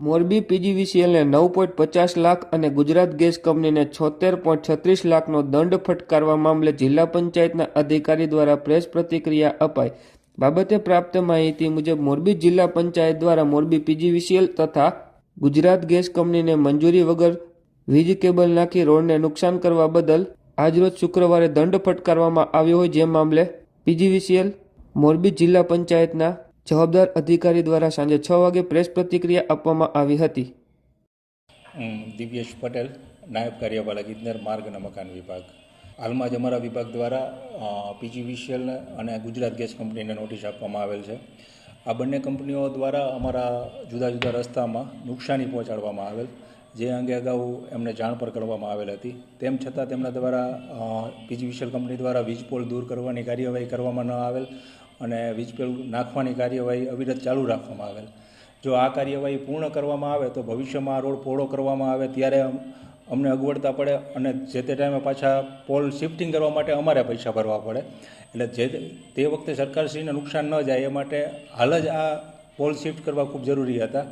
મોરબી પીજીવીસીએલને નવ પોઈન્ટ પચાસ લાખ અને ગુજરાત ગેસ કંપનીને છોતેર પોઈન્ટ છત્રીસ લાખનો દંડ ફટકારવા મામલે જિલ્લા પંચાયતના અધિકારી દ્વારા પ્રેસ પ્રતિક્રિયા અપાઈ. બાબતે પ્રાપ્ત માહિતી મુજબ મોરબી જિલ્લા પંચાયત દ્વારા મોરબી પીજીવીસીએલ તથા ગુજરાત ગેસ કંપનીને મંજૂરી વગર વીજ કેબલ નાખી રોડને નુકસાન કરવા બદલ આજરોજ શુક્રવારે દંડ ફટકારવામાં આવ્યો હોય જે મામલે પીજીવીસીએલ મોરબી જિલ્લા પંચાયતના જવાબદાર અધિકારી દ્વારા સાંજે છ વાગે પ્રેસ પ્રતિક્રિયા આપવામાં આવી હતી. દિવ્યેશ પટેલ, નાયબ કાર્યપાલક, ઇજનેર માર્ગ અને મકાન વિભાગ. હાલમાં જ અમારા વિભાગ દ્વારા પીજીવીસીએલ અને ગુજરાત ગેસ કંપનીને નોટિસ આપવામાં આવેલ છે. આ બંને કંપનીઓ દ્વારા અમારા જુદા જુદા રસ્તામાં નુકસાની પહોંચાડવામાં આવેલ, જે અંગે અગાઉ એમને જાણ પર કરવામાં આવેલ હતી. તેમ છતાં તેમના દ્વારા પીજીવીસીએલ કંપની દ્વારા વીજ પોલ દૂર કરવાની કાર્યવાહી કરવામાં ન આવેલ. અને વીજ પોલ નાખવાની કાર્યવાહી અવિરત ચાલુ રાખવામાં આવેલ. જો આ કાર્યવાહી પૂર્ણ કરવામાં આવે તો ભવિષ્યમાં આ રોડ પહોળો કરવામાં આવે ત્યારે અમને અગવડતા પડે અને જે તે ટાઈમે પાછા પોલ શિફ્ટિંગ કરવા માટે અમારે પૈસા ભરવા પડે. એટલે જે તે- વખતે સરકારશ્રીને નુકસાન ન જાય એ માટે હાલ જ આ પોલ શિફ્ટ કરવા ખૂબ જરૂરી હતા.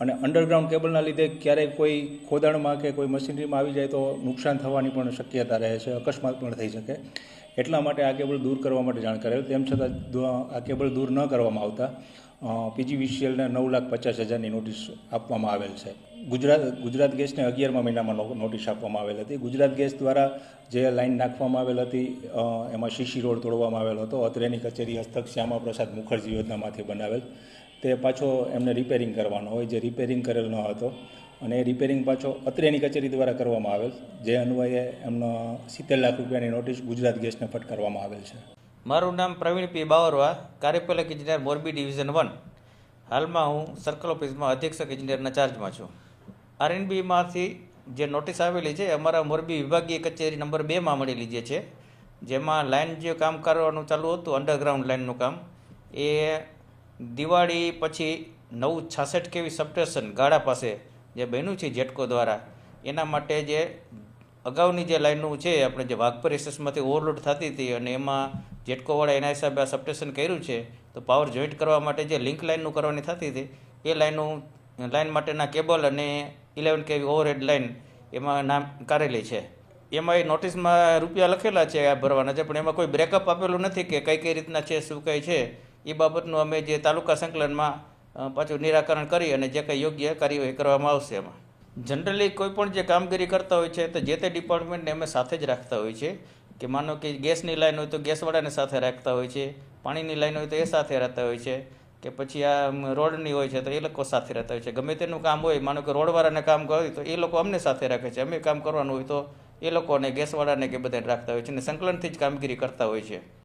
અને અંડરગ્રાઉન્ડ કેબલના લીધે ક્યારેય કોઈ ખોદાણમાં કે કોઈ મશીનરીમાં આવી જાય તો નુકસાન થવાની પણ શક્યતા રહે છે, અકસ્માત પણ થઈ શકે. એટલા માટે આ કેબલ દૂર કરવા માટે જાણ કરેલ તેમ છતાં આ કેબલ દૂર ન કરવામાં આવતા પીજીવીસીએલને નવ લાખ પચાસ હજારની નોટિસ આપવામાં આવેલ છે. ગુજરાત ગુજરાત ગેસને અગિયારમા મહિનામાં નોટિસ આપવામાં આવેલ હતી. ગુજરાત ગેસ દ્વારા જે લાઇન નાખવામાં આવેલ હતી એમાં શીશી રોડ તોડવામાં આવેલ હતો. અત્રેની કચેરી હસ્તક શ્યામા પ્રસાદ મુખર્જી યોજનામાંથી બનાવેલ. તે પાછો એમને રિપેરિંગ કરવાનો હોય. જે રિપેરિંગ કરેલ ન હતો અને રિપેરિંગ પાછો અત્રેની કચેરી દ્વારા કરવામાં આવેલ જે અન્વયે એમનો સિત્તેર લાખ રૂપિયાની નોટિસ ગુજરાત ગેસને ફટકારવામાં આવેલ છે. મારું નામ પ્રવીણ પી બાવરવા, કાર્યપાલક ઇજનેર મોરબી ડિવિઝન વન હાલમાં હું સર્કલ ઓફિસમાં અધિક્ષક ઇજનેરના ચાર્જમાં છું. આરએનબીમાંથી જે નોટિસ આવેલી છે, અમારા મોરબી વિભાગીય કચેરી નંબર બેમાં મળેલી જે છે, જેમાં લાઇન જે કામ કરવાનું ચાલુ હતું અંડરગ્રાઉન્ડ લાઇનનું કામ, એ દિવાળી પછી નવ છાસઠ કેવી સબસ્ટેશન ગાળા પાસે જે બન્યું છે જેટકો દ્વારા, એના માટે જે અગાઉની જે લાઈનનું છે, આપણે જે વાઘપર એસેસમાંથી ઓવરલોડ થતી હતી અને એમાં જેટકોવાળા એના હિસાબે આ સબટેશન કર્યું છે, તો પાવર જોઈન્ટ કરવા માટે જે લિંક લાઇનનું કરવાની થતી હતી, એ લાઇનનું લાઇન માટેના કેબલ અને ઇલેવન કેવી ઓવરહેડ લાઇન એમાં નામ કારેલી છે. એમાં એ નોટિસમાં રૂપિયા લખેલા છે આ ભરવાના છે, પણ એમાં કોઈ બ્રેકઅપ આપેલું નથી કે કઈ કઈ રીતના છે, શું કઈ છે, એ બાબતનું અમે જે તાલુકા સંકલનમાં પાછું નિરાકરણ કરી અને જે કંઈ યોગ્ય કાર્યવાહી કરવામાં આવશે એમાં. જનરલી કોઈ પણ જે કામગીરી કરતા હોય છે, તો જે તે ડિપાર્ટમેન્ટને અમે સાથે જ રાખતા હોય છે. કે માનો કે ગેસની લાઈન હોય તો ગેસવાળાને સાથે રાખતા હોય છે, પાણીની લાઈન હોય તો એ સાથે રહેતા હોય છે. કે પછી આ રોડની હોય છે તો એ લોકો સાથે રહેતા હોય છે. ગમે તેનું કામ હોય, માનો કે રોડવાળાને કામ હોય તો એ લોકો અમને સાથે રાખે છે. અમે કામ કરવાનું હોય તો એ લોકોને, ગેસવાળાને કે બધાને રાખતા હોય છે અને સંકલનથી જ કામગીરી કરતા હોય છે.